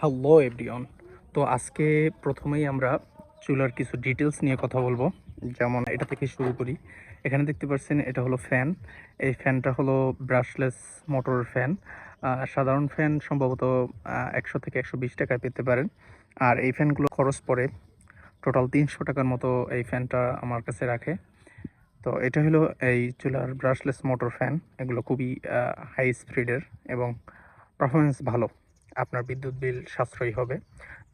Hello everyone তো আজকে প্রথমেই আমরা চুলার কিছু ডিটেলস নিয়ে কথা বলব। যেমন এটা থেকে শুরু করি। এখানে দেখতে পাচ্ছেন এটা হলো ফ্যান এই ফ্যানটা হলো ব্রাশলেস মোটর ফ্যান সাধারণ ফ্যান সম্ভবত একশো থেকে একশো বিশ টাকায় পেতে পারেন। আর এই ফ্যানগুলো খরচ পড়ে টোটাল তিনশো টাকার মতো এই ফ্যানটা আমার কাছে রাখে। তো এটা হলো এই চুলার ব্রাশলেস মোটর ফ্যান এগুলো খুবই হাই স্পিডের এবং পারফরমেন্স ভালো। আপনার বিদ্যুৎ বিল সাশ্রয়ী হবে।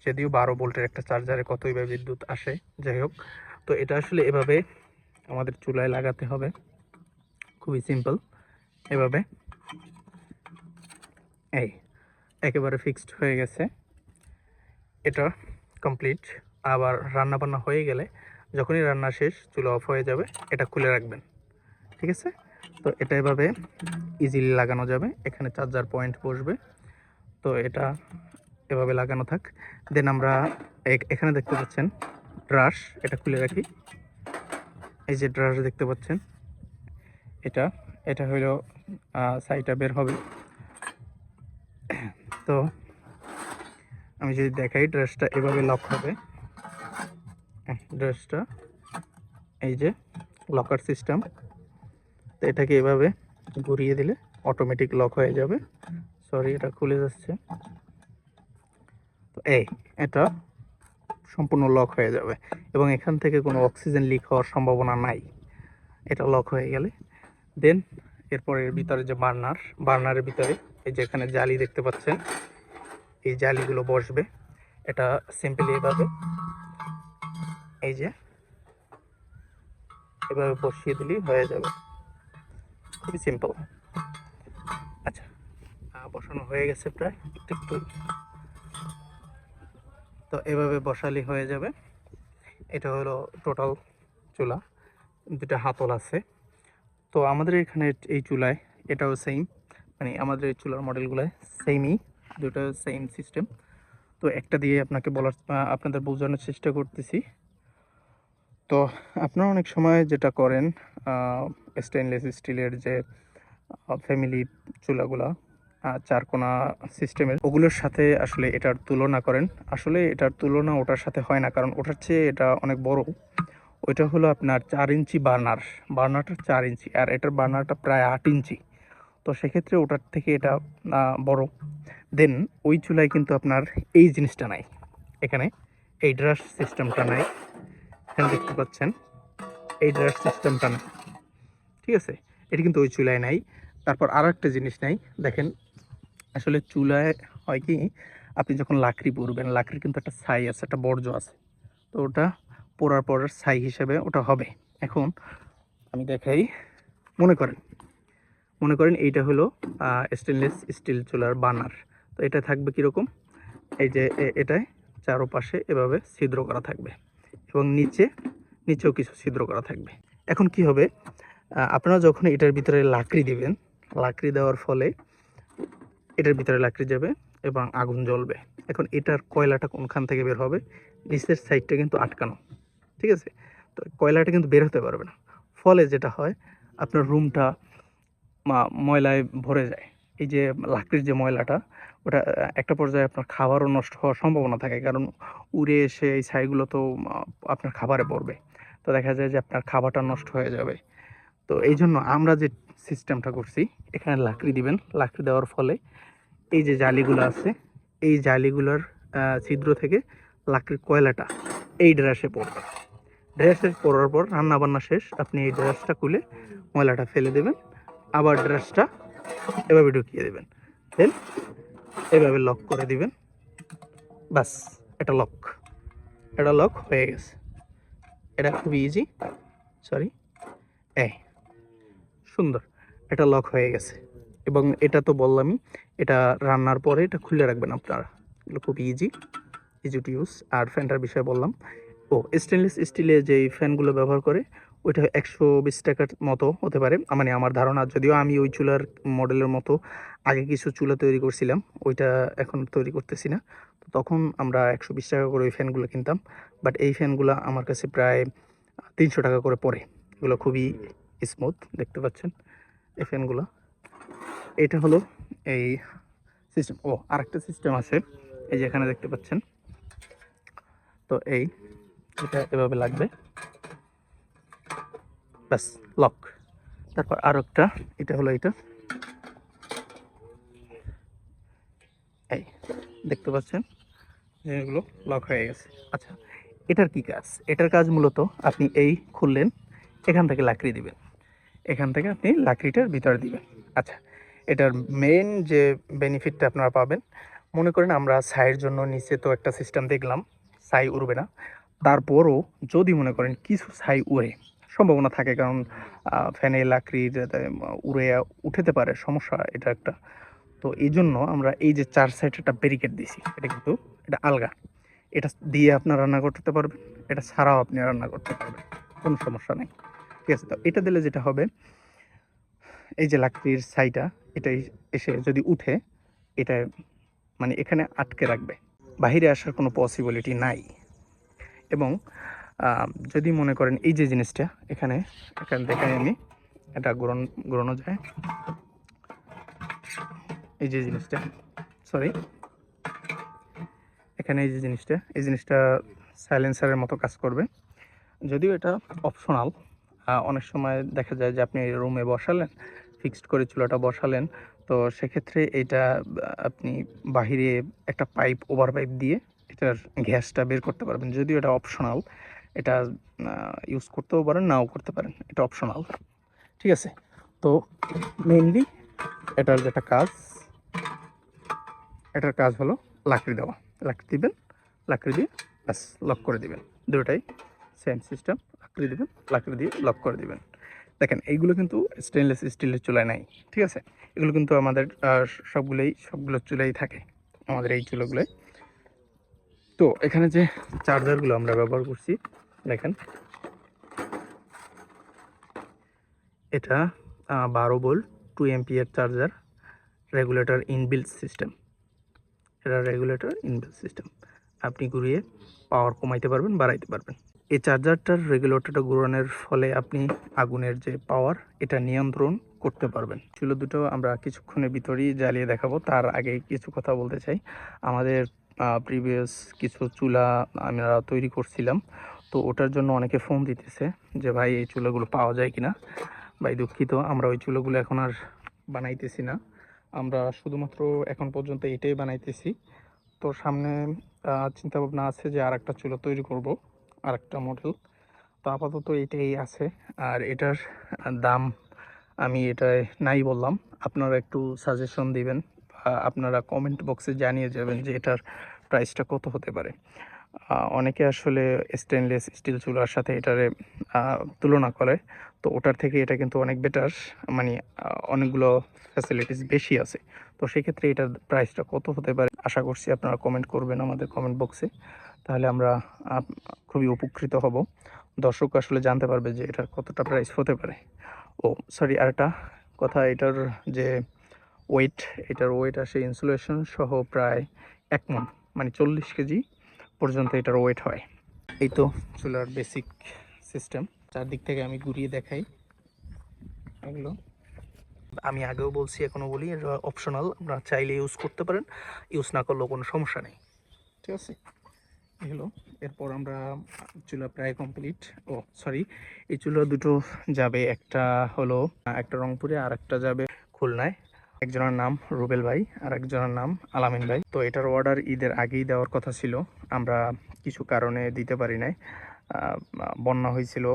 যদিও বারো ভোল্টের একটা চার্জারে কতই বা বিদ্যুৎ আসে, যাই হোক। তো এটা আসলে এভাবে আমাদের চুলায় লাগাতে হবে। খুবই সিম্পল এভাবে। এই, একেবারে ফিক্সড হয়ে গেছে। এটা কমপ্লিট আবার রান্না বান্না হয়ে গেলে যখনই রান্না শেষ, চুলা অফ হয়ে যাবে, এটা খুলে রাখবেন। ঠিক আছে? তো এটা এভাবে ইজিলি লাগানো যাবে। এখানে চার্জার পয়েন্ট বসবে। তো এটা এভাবে লাগানো থাক। দেন আমরা এখানে দেখতে পাচ্ছেন ব্রাশ এটা খুলে রাখি। এই যে ব্রাশ দেখতে পাচ্ছেন, এটা এটা হলো সাইটা বের হবে। তো আমি যদি দেখাই ড্রেসটা এভাবে লক হবে। ড্রেসটা এই যে লকার সিস্টেম তো এটাকে এভাবে ঘুরিয়ে দিলে অটোমেটিক লক হয়ে যাবে। সরি এটা খুলে যাচ্ছে। তো এই, এটা সম্পূর্ণ লক হয়ে যাবে। এবং এখান থেকে কোনো অক্সিজেন লিক হওয়ার সম্ভাবনা নাই। এটা লক হয়ে গেলে। দেন এরপর এর ভিতরে যে বার্নার বার্নারের ভিতরে এই যে এখানে জালি দেখতে পাচ্ছেন, এই জালিগুলো বসবে। এটা সিম্পলি এভাবে, এই যে, এভাবে বসিয়ে দিলেই হয়ে যাবে। খুবই সিম্পল বসানো হয়ে গেছে প্রায় তো এভাবে বসালি হয়ে যাবে। এটা হলো টোটাল চুলা দুটা হাতল আছে। তো আমাদের এখানে এই চুলায় এটাও সেম মানে আমাদের এই চুলার মডেলগুলোয় সেমই দুটো সেম সিস্টেম তো একটা দিয়ে আপনাকে বলার আপনাদের বোঝানোর চেষ্টা করতেছি। তো আপনারা অনেক সময় যেটা করেন স্টেনলেস স্টিলের যে ফ্যামিলি চুলাগুলা চারকোনা সিস্টেমের। ওগুলোর সাথে আসলে এটার তুলনা করেন। আসলে এটার তুলনা ওটার সাথে হয় না, কারণ ওটার চেয়ে এটা অনেক বড়। ওইটা হলো আপনার চার ইঞ্চি বার্নার। বার্নারটা চার ইঞ্চি, আর এটার বার্নারটা প্রায় আট ইঞ্চি। তো সেক্ষেত্রে ওটার থেকে এটা বড়। দেন ওই চুলায় কিন্তু আপনার এই জিনিসটা নাই। এখানে এই ড্রাস সিস্টেমটা নাই। এখানে দেখতে পাচ্ছেন, এই ড্রাস সিস্টেমটা নাই। ঠিক আছে? এটা কিন্তু ওই চুলায় নাই। তারপর আরও একটা জিনিস নাই। দেখেন আসলে চুলায় হয় কি, আপনি যখন লাকড়ি পরবেন লাকড়ির কিন্তু একটা ছাই আছে, একটা বর্জ্য আছে। তো ওটা পোড়ার পর ছাই হিসেবে ওটা হবে। এখন আমি দেখাই, মনে করেন মনে করেন এইটা হলো স্টেনলেস স্টিল চুলার বানার। তো এটা থাকবে কীরকম? এই যে এটায় চারোপাশে এভাবে ছিদ্র করা থাকবে এবং নিচে, নিচেও কিছু ছিদ্র করা থাকবে। এখন কি হবে? আপনারা যখন এটার ভিতরে লাকড়ি দিবেন, লাকড়ি দেওয়ার ফলে এটার ভিতরে লাকড়ি যাবে এবং আগুন জ্বলবে। এখন এটার কয়লাটা কোনখান থেকে বের হবে? নিচের সাইডটা কিন্তু আটকানো, ঠিক আছে? তো কয়লাটা কিন্তু বের হতে পারবে না। ফলে যেটা হয়, আপনার রুমটা ময়লায় ভরে যায়। এই যে লাকড়ির যে ময়লাটা, ওটা একটা পর্যায়ে আপনার খাবারও নষ্ট হওয়ার সম্ভাবনা থাকে, কারণ উড়ে এসে এই ছাইগুলো তো আপনার খাবারে পড়বে। তো দেখা যায় যে আপনার খাবারটা নষ্ট হয়ে যাবে। তো এই জন্য আমরা যে সিস্টেমটা করছি। এখানে লাকড়ি দিবেন। লাকড়ি দেওয়ার ফলে এই যে জালিগুলো আছে, এই জালিগুলোর ছিদ্র থেকে লাকড়ির কয়লাটা এই ড্রেসে পড়বে। ড্রেসে পড়ার পর রান্নাবান্না শেষ, আপনি এই ড্রেসটা খুলে ময়লাটা ফেলে দেবেন। আবার ড্রেসটা এভাবে ঢুকিয়ে দেবেন। দেন এভাবে লক করে দিবেন। বাস, এটা লক। এটা লক হয়ে গেছে। এটা খুবই ইজি সরি এই, সুন্দর। এটা লক হয়ে গেছে। এবং এটা তো বললামই, এটা রান্নার পরে এটা খুলে রাখবেন আপনারা। এগুলো খুব ইজি ইজি টু ইউজ আর ফ্যানটার বিষয়ে বললাম, ও স্টেনলেস স্টিলের যেই ফ্যানগুলো ব্যবহার করে, ওইটা একশো বিশ টাকার মতো হতে পারে। মানে আমার ধারণা, যদিও আমি ওই চুলার মডেলের মতো আগে কিছু চুলা তৈরি করছিলাম, ওইটা এখন তৈরি করতেছি না। তো তখন আমরা একশো বিশ টাকা করে ওই ফ্যানগুলো কিনতাম। বাট এই ফ্যানগুলো আমার কাছে প্রায় তিনশো টাকা করে পড়ে। এগুলো খুবই স্মুথ দেখতে পাচ্ছেন? এই ফ্যানগুলো এটা হলো এই সিস্টেম ও, আরেকটা সিস্টেম আছে, এই যে এখানে দেখতে পাচ্ছেন। তো এই, এটা এভাবে লাগবে। ব্যাস লক তারপর আরও একটা, এটা হলো এটা এই, দেখতে পাচ্ছেন? এগুলো লক হয়ে গেছে। আচ্ছা এটার কি কাজ? এটার কাজ মূলত আপনি এই খুললেন, এখান থেকে লাকড়ি দিবেন। এখান থেকে আপনি লাকড়িটার ভিতরে দিবেন। আচ্ছা এটার মেন যে বেনিফিটটা আপনারা পাবেন, মনে করেন আমরা ছাইয়ের জন্য নিচে তো একটা সিস্টেম দেখলাম, ছাই উড়বে না। তারপরও যদি মনে করেন কিছু ছাই উড়ে, সম্ভাবনা থাকে কারণ ফ্যানে লাকড়ির উড়ে উঠেতে পারে, সমস্যা এটা একটা। তো এই জন্য আমরা এই যে চার সাইড একটা ব্যারিকেড দিছি এটা কিন্তু এটা আলগা। এটা দিয়ে আপনার রান্না করতে পারবেন, এটা ছাড়াও আপনি রান্না করতে পারবেন, কোনো সমস্যা নেই। ঠিক আছে, তো এটা দিলে যেটা হবে, এই যে লাকড়ির ছাইটা এটাই এসে যদি উঠে, এটা মানে এখানে আটকে রাখবে। বাইরে আসার কোনো পসিবিলিটি নাই। এবং যদি মনে করেন এই যে জিনিসটা, এখানে এখানে দেখাই আমি এটা গ্রহণ গ্রহণও যায়। এই যে জিনিসটা সরি এখানে এই যে জিনিসটা, এই জিনিসটা সাইলেন্সারের মতো কাজ করবে। যদিও এটা অপশনাল অনেক সময় দেখা যায় যে আপনি রুমে বসালেন ফিক্সড করে চুলাটা বসালেন, তো সেক্ষেত্রে এটা, আপনি বাহিরে একটা পাইপ ওভার পাইপ দিয়ে এটার গ্যাসটা বের করতে পারবেন। যদিও এটা অপশনাল এটা ইউজ করতেও পারেন, নাও করতে পারেন, এটা অপশনাল ঠিক আছে? তো মেইনলি এটার যেটা কাজ, এটার কাজ হলো লাকড়ি দেওয়া। লাকড়ি দিবেন, লাকড়ি দিয়ে ব্যাস লক করে দিবেন। দুটোটাই সেম সিস্টেম লাকড়ি দিবেন লাকড়ি দিয়ে লক করে দিবেন। দেখেন, এইগুলো কিন্তু স্টেনলেস স্টিলের চুলায় নাই, ঠিক আছে? এগুলো কিন্তু আমাদের সবগুলোই, সবগুলো চুলাই থাকে, আমাদের এই চুলোগুলোয়। তো এখানে যে চার্জারগুলো আমরা ব্যবহার করছি, দেখেন। এটা বারো volt two ampere charger regulator inbuilt system এটা রেগুলেটর ইনবিল্ট সিস্টেম আপনি ঘুরিয়ে পাওয়ার কমাইতে পারবেন, বাড়াইতে পারবেন। এই চার্জারটার রেগুলেটরটা ঘুরানোর ফলে আপনি আগুনের যে পাওয়ার এটা নিয়ন্ত্রণ করতে পারবেন। চুলো দুটো, আমরা কিছুক্ষণের ভিতরেই জ্বালিয়ে দেখাবো। তার আগে কিছু কথা বলতে চাই। আমাদের প্রিভিয়াস কিছু চুলা আমরা তৈরি করছিলাম। তো ওটার জন্য অনেকে ফোন দিতেছে যে, ভাই, এই চুলাগুলো পাওয়া যায় কিনা? ভাই, দুঃখিত, আমরা ওই চুলোগুলো এখন আর বানাইতেছি না। আমরা শুধুমাত্র এখন পর্যন্ত এটাই বানাইতেছি। তো সামনে চিন্তাভাবনা আছে যে আর একটা চুলো তৈরি করব। আর একটা মডেল তো আপাতত এটাই আছে। আর এটার দাম আমি এটাই নাই বললাম। আপনারা একটু সাজেশন দিবেন আপনারা কমেন্ট বক্সে জানিয়ে যাবেন যে এটার প্রাইসটা কত হতে পারে। অনেকে আসলে স্টেনলেস স্টিল চুলার সাথে এটারে তুলনা করে। তো ওটার থেকে এটা কিন্তু অনেক বেটার মানে অনেকগুলো ফ্যাসিলিটিস বেশি আছে। তো সেক্ষেত্রে এটার প্রাইসটা কত হতে পারে? আশা করছি আপনারা কমেন্ট করবেন আমাদের কমেন্ট বক্সে তাহলে আমরা খুবই উপকৃত হব। দর্শক আসলে জানতে পারবে যে এটার কতটা প্রাইস হতে পারে। ও সরি আরেকটা কথা, এটার যে ওয়েট এটার ওয়েট আসে ইনসুলেশন সহ প্রায় এক মন মানে চল্লিশ কেজি পর্যন্ত এটার ওয়েট হয়। এই তো চুলার বেসিক সিস্টেম চারদিক থেকে আমি ঘুরিয়ে দেখাই এগুলো। আমি আগেও বলছি এখনও বলি এটা অপশনাল আপনারা চাইলে ইউজ করতে পারেন। ইউজ না করলেও কোনো সমস্যা নেই। ঠিক আছে? এগুলো এরপর আমরা চুলা প্রায় কমপ্লিট ও সরি এই চুলা দুটো যাবে, একটা হলো, একটা রংপুরে আর একটা যাবে খুলনায়। একজনের নাম রুবেল ভাই আর একজনের নাম আলামিন ভাই। তো এটার অর্ডার ঈদের আগেই দেওয়ার কথা ছিল। আমরা কিছু কারণে দিতে পারি নাই। বন্যা হয়েছিল।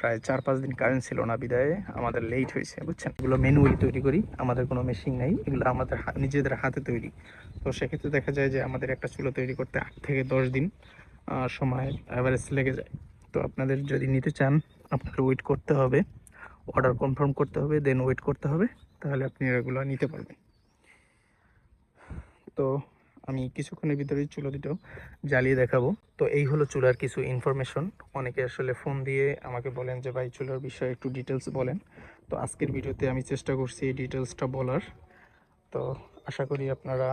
প্রায় চার পাঁচ দিন কারেন্ট ছিল না বিদায়, আমাদের লেট হয়েছে, বুঝছেন? এগুলো ম্যানুয়ালি তৈরি করি, আমাদের কোনো মেশিন নেই, এগুলো আমাদের নিজেদের হাতে তৈরি। তো সেক্ষেত্রে দেখা যায় যে আমাদের একটা চুলো তৈরি করতে আট থেকে দশ দিন সময় অ্যাভারেজ লেগে যায়। তো আপনাদের যদি নিতে চান আপনাদের ওয়েট করতে হবে অর্ডার কনফার্ম করতে হবে দেন ওয়েট করতে হবে, তাহলে আপনি এগুলো নিতে পারবেন। তো আমি কিছুক্ষণের ভিতরেই চুলো দুটো জ্বালিয়ে দেখাবো। তো এই হলো চুলার কিছু ইনফরমেশন অনেকে আসলে ফোন দিয়ে আমাকে বলেন যে, ভাই, চুলার বিষয়ে একটু ডিটেলস বলেন। তো আজকের ভিডিওতে আমি চেষ্টা করছি এই ডিটেলসটা বলার। তো আশা করি আপনারা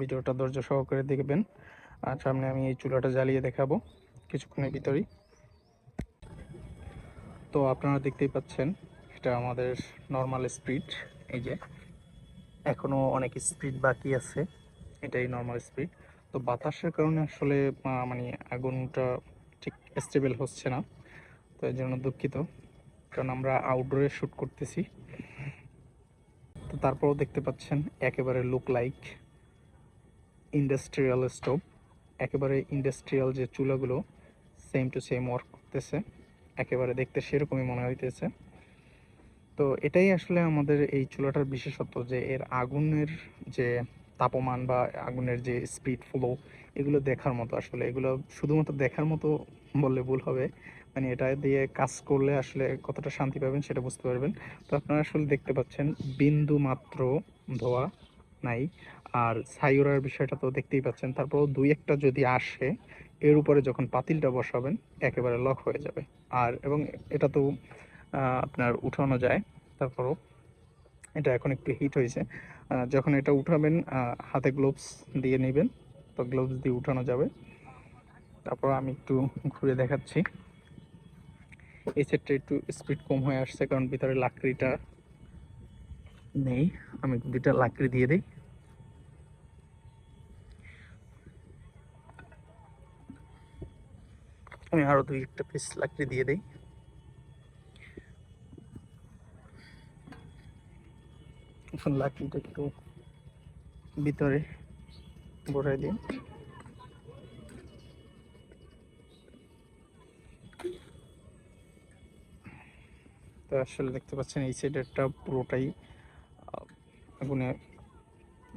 ভিডিওটা ধৈর্য সহকারে দেখবেন। আর সামনে আমি এই চুলাটা জ্বালিয়ে দেখাবো কিছুক্ষণের ভিতরেই। তো আপনারা দেখতেই পাচ্ছেন, এটা আমাদের নর্মাল স্পিড এই যে এখনও অনেক স্পিড বাকি আছে। এটাই নর্মাল স্পিড তো বাতাসের কারণে আসলে মানে আগুনটা ঠিক স্টেবল হচ্ছে না। তো এর জন্য দুঃখিত। কারণ আমরা আউটডোরে শ্যুট করতেছি। তো তারপরও দেখতে পাচ্ছেন, একেবারে লুক লাইক ইন্ডাস্ট্রিয়াল স্টোভ একেবারে ইন্ডাস্ট্রিয়াল যে চুলাগুলো সেম টু সেম ওয়ার্ক করতেছে। একেবারে দেখতে সেরকমই মনে হইতেছে। তো এটাই আসলে আমাদের এই চুলাটার বিশেষত্ব যে, এর আগুনের যে তাপমান বা আগুনের যে স্পিড ফ্লো এগুলো দেখার মতো আসলে। এগুলো শুধুমাত্র দেখার মতো বললে ভুল হবে। মানে এটা দিয়ে কাজ করলে আসলে কতটা শান্তি পাবেন সেটা বুঝতে পারবেন। তো আপনারা আসলে দেখতে পাচ্ছেন, বিন্দু মাত্র ধোয়া নাই। আর ছাইওরার বিষয়টা তো দেখতেই পাচ্ছেন। তারপর দুই একটা যদি আসে, এর উপরে যখন পাতিলটা বসাবেন, একেবারে লক হয়ে যাবে। আর এবং এটা তো আপনার উঠানো যায়। তারপরও এটা এখন একটু হিট হয়েছে। যখন এটা উঠাবেন হাতে গ্লোভস দিয়ে নেবেন। তো গ্লোভস দিয়ে উঠানো যাবে। তারপর আমি একটু ঘুরে দেখাচ্ছি। এই সেটটা একটু স্পিড কম হয়ে আসছে, কারণ ভিতরে লাকড়িটা নেই। আমি দুইটা লাকড়ি দিয়ে দিই। আমি আরও দুই একটা পিস লাকড়ি দিয়ে দিই। লাকড়িটা একটু ভিতরে ভরাই দিন তো আসলে দেখতে পাচ্ছেন, এই সাইডেরটা পুরোটাই আগুনে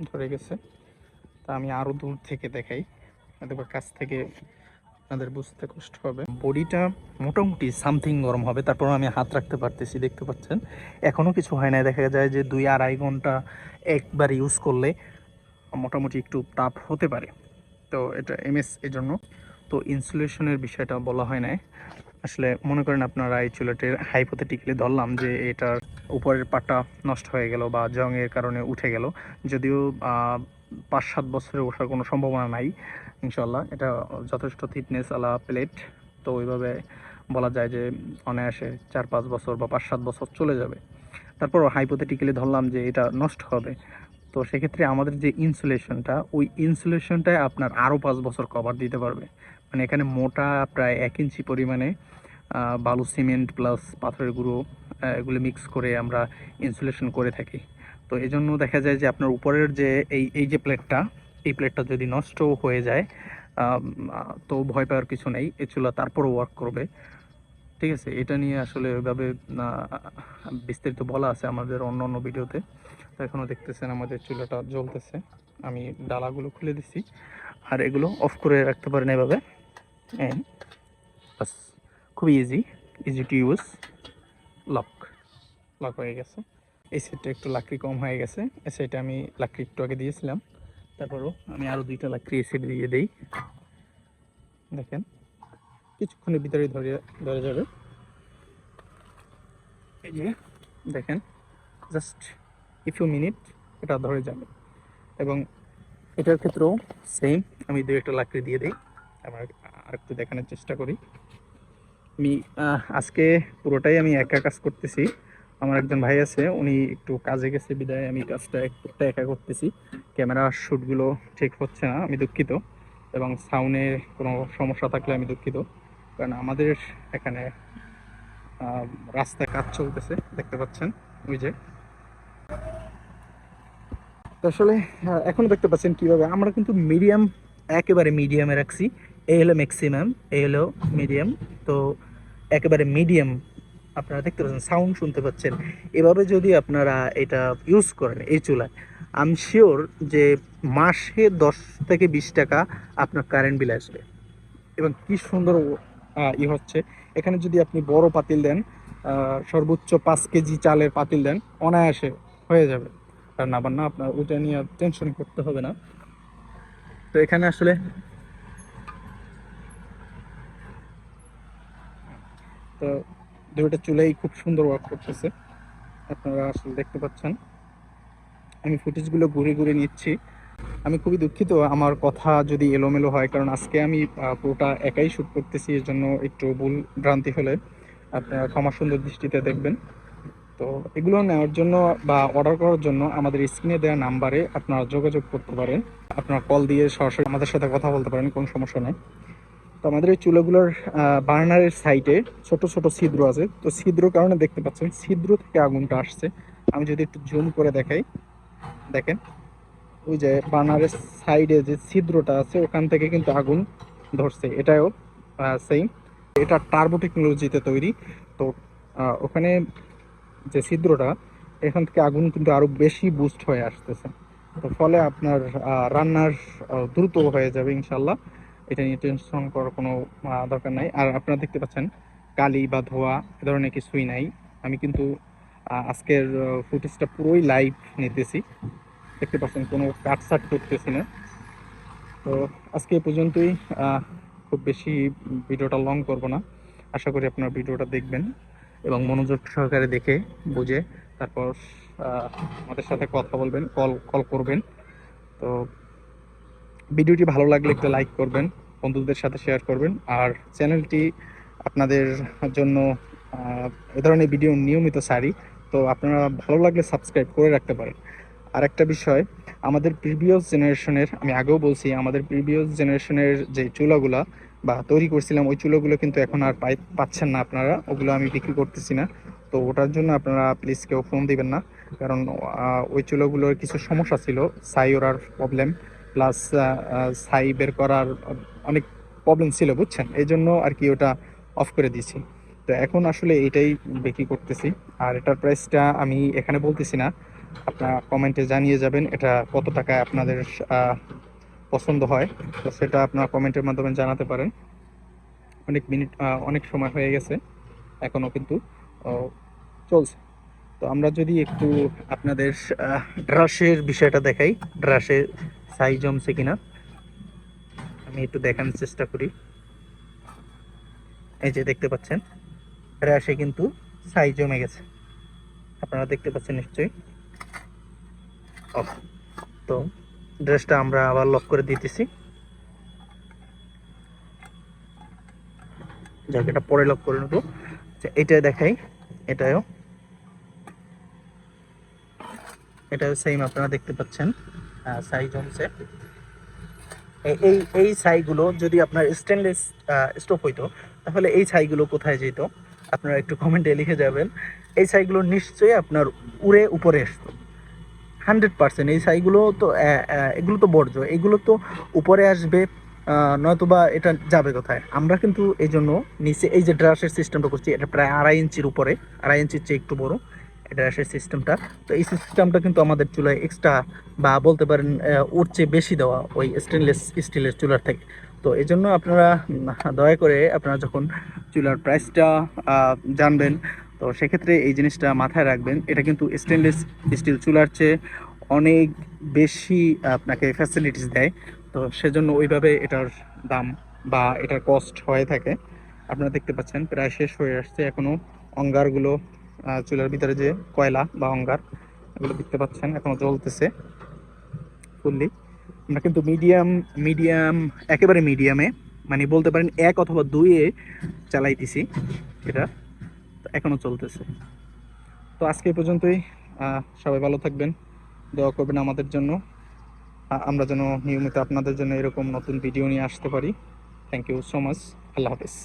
ধরে গেছে। তা আমি আরও দূর থেকে দেখাই, অথবা কাছ থেকে আপনাদের বুঝতে কষ্ট হবে। বডিটা মোটামুটি সামথিং গরম হবে, তারপর আমি হাত রাখতে পারতেছি, দেখতে পাচ্ছেন। এখনও কিছু হয় না দেখা যায় যে দুই আড়াই ঘণ্টা একবার ইউজ করলে মোটামুটি একটু তাপ হতে পারে। তো এটা এমএস এর জন্য। তো ইনসুলেশনের বিষয়টা বলা হয় নাই। আসলে মনে করেন আপনারা এই চুলাটির হাইপোথেটিক্যালি ধরলাম যে এটার উপরের পাটা নষ্ট হয়ে গেল বা জংয়ের কারণে উঠে গেল। যদিও পাঁচ সাত বছরে ওঠার কোনো সম্ভাবনা নাই। ইনশাল্লাহ এটা যথেষ্ট থিকনেস আলা প্লেট তো ওইভাবে বলা যায় যে অনায়াসে চার পাঁচ বছর বা পাঁচ সাত বছর চলে যাবে। তারপর হাইপোথেটিক্যালি ধরলাম যে এটা নষ্ট হবে। তো সেক্ষেত্রে আমাদের যে ইনসুলেশনটা ওই ইনসুলেশনটাই আপনার আরও পাঁচ বছর কভার দিতে পারবে। মানে এখানে মোটা প্রায় এক ইঞ্চি পরিমাণে বালু সিমেন্ট প্লাস পাথরের গুঁড়ো এগুলো মিক্স করে আমরা ইনসুলেশন করে থাকি। তো এই জন্য দেখা যায় যে আপনার উপরের যে এই এই যে প্লেটটা এই প্লেটটা যদি নষ্ট হয়ে যায় তো ভয় পাওয়ার কিছু নেই। এই চুলা তারপরও ওয়ার্ক করবে। ঠিক আছে? এটা নিয়ে আসলে ওইভাবে বিস্তারিত বলা আছে আমাদের অন্য অন্য ভিডিওতে। তো এখনও দেখতেছেন আমাদের চুলাটা জ্বলতেছে। আমি ডালাগুলো খুলে দিছি। আর এগুলো অফ করে রাখতে পারেন এভাবে। বাস, খুবই easy easy to use lock lock হয়ে গেছে। এই সেটটা একটু লাকড়ি কম হয়ে গেছে। সাইডে আমি লাকড়ি একটু আগে দিয়েছিলাম। তারপরও আমি আরও দুইটা লাকড়ি এই সাইডে দিয়ে দিই। দেখেন, কিছুক্ষণের ভিতরে ধরে ধরে যাবে। এই যে, দেখেন জাস্ট ইফিউ মিনিট এটা ধরে যাবে। এবং এটার ক্ষেত্রেও সেম আমি দু একটা লাকড়ি দিয়ে দিই। আবার আর একটু দেখানোর চেষ্টা করি। আমি আজকে পুরোটাই আমি একা কাজ করতেছি। আমার একজন ভাই আছে উনি একটু কাজে গেছে বিদায় আমি কাজটা একটু একা করতেছি। ক্যামেরা শ্যুটগুলো ঠিক হচ্ছে না আমি দুঃখিত। এবং সাউন্ডের কোনো সমস্যা থাকলে আমি দুঃখিত। কারণ আমাদের এখানে রাস্তায় কাজ চলতেছে দেখতে পাচ্ছেন ওই যে। আসলে আহ, এখনও দেখতে পাচ্ছেন কীভাবে। আমরা কিন্তু মিডিয়াম একেবারে মিডিয়ামে রাখছি। এই হলো ম্যাক্সিমাম এই হলো মিডিয়াম তো একেবারে মিডিয়াম আপনারা দেখতে পাচ্ছেন সাউন্ড শুনতে পাচ্ছেন। এভাবে যদি আপনারা এটা ইউজ করেন এই চুলায় আই শিওর যে মাসে দশ থেকে বিশ টাকা আপনার কারেন্ট বিল আসবে। এবং কি সুন্দর ই হচ্ছে। এখানে যদি আপনি বড় পাতিল দেন সর্বোচ্চ পাঁচ কেজি চালের পাতিল দেন, অনায়াসে হয়ে যাবে। কারণ আবার না, আপনার ওইটা নিয়ে টেনশন করতে হবে না। তো এখানে আসলে তো দুটো চুলাই খুব সুন্দর ওয়ার্ক করতেছে। আপনারা আসলে দেখতে পাচ্ছেন। আমি ফুটেজগুলো ঘুরে ঘুরে নিচ্ছি। আমি খুবই দুঃখিত আমার কথা যদি এলোমেলো হয়, কারণ আজকে আমি পুরোটা একাই শ্যুট করতেছি, এর জন্য একটু ভুল ভ্রান্তি হলে আপনারা ক্ষমা সুন্দর দৃষ্টিতে দেখবেন। তো এগুলো নেওয়ার জন্য বা অর্ডার করার জন্য আমাদের স্ক্রিনে দেওয়া নাম্বারে আপনারা যোগাযোগ করতে পারেন। আপনারা কল দিয়ে সরাসরি আমাদের সাথে কথা বলতে পারেন, কোনো সমস্যা নেই। তো আমাদের এই চুলাগুলোর বার্নারের সাইডে ছোট ছোট ছিদ্র আছে। তো ছিদ্র কারণে দেখতে পাচ্ছেন, ছিদ্র থেকে আগুনটা আসছে। আমি যদি একটু জুম করে দেখাই, দেখেন। ওই যে বার্নারের সাইডে যে ছিদ্রটা আছে, ওখান থেকে কিন্তু আগুন ধরছে। এটাও সেম এটা টার্বো টেকনোলজিতে তৈরি। তো ওখানে যে ছিদ্রটা, এখান থেকে আগুন কিন্তু আরও বেশি বুস্ট হয়ে আসতেছে। তো ফলে আপনার রান্নার দ্রুত হয়ে যাবে ইনশাল্লাহ এটা নিয়ে টেনশন করার কোনো দরকার নাই। আর আপনারা দেখতে পাচ্ছেন, কালি বা ধোয়া এ ধরনের কিছুই নাই। আমি কিন্তু আজকের ফুটেজটা পুরোই লাইভ নিতেছি। দেখতে পাচ্ছেন, কোনো কাটসাট করতেছি না। তো আজকে এ পর্যন্তই খুব বেশি ভিডিওটা লং করব না। আশা করি আপনার ভিডিওটা দেখবেন এবং মনোযোগ সহকারে দেখে, বুঝে, তারপর আমাদের সাথে কথা বলবেন, কল কল করবেন। তো ভিডিওটি ভালো লাগলে একটা লাইক করবেন, বন্ধুদের সাথে শেয়ার করবেন। আর চ্যানেলটি আপনাদের জন্য এ ধরনের ভিডিও নিয়মিত সারি, তো আপনারা ভালো লাগলে সাবস্ক্রাইব করে রাখতে পারেন। আর একটা বিষয়, আমাদের প্রিভিয়াস জেনারেশনের আমি আগেও বলছি, আমাদের প্রিভিয়াস জেনারেশনের যে চুলাগুলা বা তৈরি করছিলাম, ওই চুলাগুলো কিন্তু এখন আর পাই, পাচ্ছেন না আপনারা, ওগুলো আমি বিক্রি করতেছি না। তো ওটার জন্য আপনারা প্লিজ কেউ ফোন দিবেন না, কারণ ওই চুলাগুলোর কিছু সমস্যা ছিল সাই ওরার প্রবলেম প্লাস সাই বের করার অনেক প্রবলেম ছিল, বুঝছেন? এই জন্য আর কি ওটা অফ করে দিয়েছি। তো এখন আসলে এটাই বিক্রি করতেছি। আর এটার প্রাইসটা আমি এখানে বলতেছি না। আপনার কমেন্টে জানিয়ে যাবেন এটা কত টাকায় আপনাদের পছন্দ হয়। তো সেটা আপনারা কমেন্টের মাধ্যমে জানাতে পারেন। অনেক মিনিট অনেক সময় হয়ে গেছে। এখনও কিন্তু চলছে। তো আমরা যদি একটু আপনাদের ড্রাসের বিষয়টা দেখাই ড্রাসে সাই জমছে কিনা। আমি একটু দেখানোর চেষ্টা করি। এই যে দেখতে পাচ্ছেন ড্রাসে কিন্তু সাই জমে গেছে। আপনারা দেখতে পাচ্ছেন নিশ্চয়ই। তো ড্রেসটা আমরা আবার লক করে দিতেছি। এটা পরে লক করে নেব। আচ্ছা, এটা দেখাই এটাও এটাও সেম আপনারা দেখতে পাচ্ছেন সাই জমছে এই- এই ছাইগুলো যদি আপনার স্টেনলেস স্টোভ হইতো, তাহলে এই ছাইগুলো কোথায় যেত? আপনারা একটু কমেন্টে লিখে যাবেন। এই ছাইগুলো নিশ্চয়ই আপনার উড়ে উপরে আসতো। হান্ড্রেড পার্সেন্ট এই ছাইগুলো তো এগুলো তো বর্জ্য। এগুলো তো উপরে আসবে নয়তোবা এটা যাবে কোথায়? আমরা কিন্তু এই জন্য নিচে এই যে ড্রাসের সিস্টেমটা করছি, এটা প্রায় আড়াই ইঞ্চির উপরে, আড়াই ইঞ্চির চেয়ে একটু বড়। ড্রাসের সিস্টেমটা তো এই সিস্টেমটা কিন্তু আমাদের চুলায় এক্সট্রা বা বলতে পারেন ওর চেয়ে বেশি দেওয়া ওই স্টেনলেস স্টিলের চুলার থেকে। তো এই জন্য আপনারা দয়া করে আপনারা যখন চুলার প্রাইসটা জানবেন, তো সেক্ষেত্রে এই জিনিসটা মাথায় রাখবেন। এটা কিন্তু স্টেনলেস স্টিল চুলার চেয়ে অনেক বেশি আপনাকে ফ্যাসিলিটিস দেয়। তো সেজন্য ওইভাবে এটার দাম বা এটার কস্ট হয়ে থাকে। আপনারা দেখতে পাচ্ছেন, প্রায় শেষ হয়ে আসছে এখনও অঙ্গারগুলো চুলার ভিতরে যে কয়লা বা অঙ্গার, এগুলো দেখতে পাচ্ছেন, এখনও জ্বলতেছে ফুললি আমরা কিন্তু মিডিয়াম মিডিয়াম একেবারে মিডিয়ামে মানে বলতে পারেন এক অথবা দুইয়ে চালাইতেছি এটা, তো এখনও চলতেছে। তো আজকে পর্যন্তই সবাই ভালো থাকবেন, দোয়া করবেন আমাদের জন্য। আমরা যেন নিয়মিত আপনাদের জন্য এরকম নতুন ভিডিও নিয়ে আসতে পারি। থ্যাংক ইউ সো মাচ আল্লাহ হাফিজ।